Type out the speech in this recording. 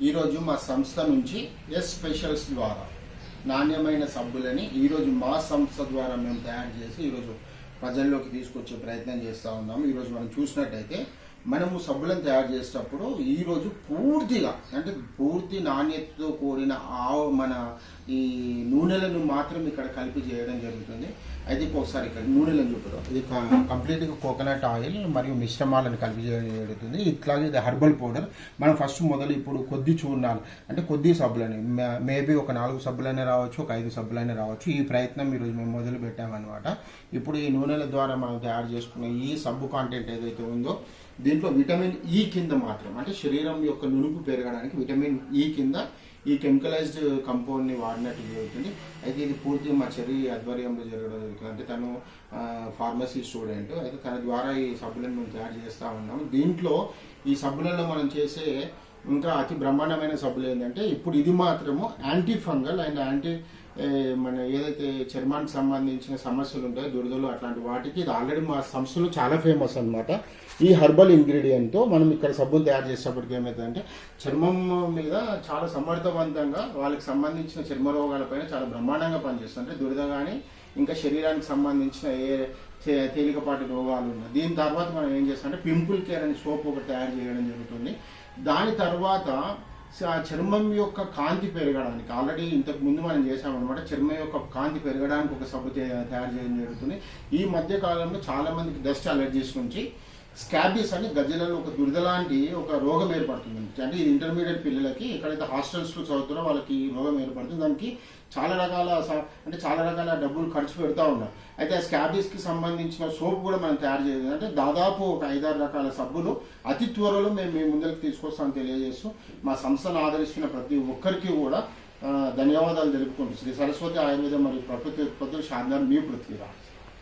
ఈరోజు మా సంస్థ నుంచి ఎస్ స్పెషల్స్ ద్వారా నాణ్యమైన సబ్బులని ఈరోజు మా సంస్థ ద్వారా మేము తయారు చేసి ఈరోజు ప్రజల్లోకి తీసుకొచ్చే ప్రయత్నం చేస్తూ ఉన్నాము. ఈరోజు మనం చూసినట్టయితే మనము సబ్బులను తయారు చేసేటప్పుడు ఈరోజు పూర్తిగా అంటే పూర్తి నాణ్యతతో కూడిన ఆవు మన ఈ నూనెలను మాత్రం ఇక్కడ కలిపి చేయడం జరుగుతుంది. అయితే ఒకసారి ఇక్కడ నూనెలను చూపుతాం ఇది కంప్లీట్గా కోకోనట్ ఆయిల్ మరియు మిశ్రమాలను కలిపి చేయడం జరుగుతుంది ఇట్లాగే ఇది హర్బల్ పౌడర్ మనం ఫస్ట్ మొదలు ఇప్పుడు కొద్ది చూర్ణాలు అంటే కొద్ది సబ్బులని మేబీ ఒక నాలుగు సబ్బులైనా రావచ్చు ఒక ఐదు సబ్బులైనా రావచ్చు. ఈ ప్రయత్నం ఈరోజు మేము మొదలు పెట్టామన్నమాట. ఇప్పుడు ఈ నూనెల ద్వారా మనం తయారు చేసుకున్న ఈ సబ్బు కాంటెంట్ ఏదైతే ఉందో దీంట్లో విటమిన్ ఈ కింద మాత్రం అంటే శరీరం యొక్క నునుపు పెరగడానికి విటమిన్ ఈ కింద ఈ కెమికలైజ్డ్ కంపౌండ్ని వాడినట్టు జరుగుతుంది అయితే ఇది పూర్తిగా మా చెర్రీ ఆధ్వర్యంలో జరగడం జరుగుతుంది. అంటే తను ఫార్మసీ స్టూడెంట్. అయితే తన ద్వారా ఈ సబ్బులను మేము తయారు చేస్తూ ఉన్నాము. దీంట్లో ఈ సబ్బులలో మనం చేసే ఇంకా అతి బ్రహ్మాండమైన సబ్బులు ఏంటంటే ఇప్పుడు ఇది మాత్రము యాంటీ ఫంగల్ అండ్ యాంటీ మన ఏదైతే చర్మానికి సంబంధించిన సమస్యలు ఉంటాయో దురదలు అట్లాంటి వాటికి ఇది ఆల్రెడీ మా సంస్థలో చాలా ఫేమస్ అన్నమాట. ఈ హర్బల్ ఇంగ్రీడియంట్తో మనం ఇక్కడ సబ్బులు తయారు చేసేటప్పటికి ఏమవుతుందంటే చర్మం మీద చాలా సమర్థవంతంగా వాళ్ళకి సంబంధించిన చర్మ రోగాలపైన చాలా బ్రహ్మాండంగా పనిచేస్తుంది. అంటే దురద కానీ ఇంకా శరీరానికి సంబంధించిన ఏ తే- తేలికపాటి రోగాలు ఉన్నాయి దీని తర్వాత మనం ఏం చేస్తామంటే పింపుల్ కేర్ అనే సోప్ ఒకటి తయారు చేయడం జరుగుతుంది. దాని తర్వాత చర్మం యొక్క కాంతి పెరగడానికి ఆల్రెడీ ఇంతకు ముందు మనం చేసామన్నమాట చర్మం యొక్క కాంతి పెరగడానికి ఒక సబ్బు తయారు చేయడం జరుగుతుంది. ఈ మధ్య కాలంలో చాలా మందికి డస్ట్ అలర్జీస్ నుంచి స్కాబీస్ అని గజ్జలలో ఒక దురద లాంటి ఒక రోగం ఏర్పడుతుంది. అంటే ఇది ఇంటర్మీడియట్ పిల్లలకి ఎక్కడైతే హాస్టల్స్లో చదువుతారో వాళ్ళకి రోగం ఏర్పడుతుంది. దానికి చాలా రకాల స- అంటే చాలా రకాల డబ్బులు ఖర్చు పెడతా ఉన్నారు. అయితే ఆ స్కాబీస్కి సంబంధించిన సోప్ కూడా మనం తయారు చేయలేదు. అంటే దాదాపు ఒక ఐదారు రకాల సబ్బులు అతి త్వరలో మేము మీ ముందరికి తీసుకొస్తామని తెలియజేస్తూ మా సంస్థను ఆదరిస్తున్న ప్రతి ఒక్కరికి కూడా ధన్యవాదాలు తెలుపుకుంటూ శ్రీ సరస్వతి ఆయుర్వేదం మరియు ప్రకృతి ఉత్పత్తులు శాంతం మీ పృథ్వీరాజ్.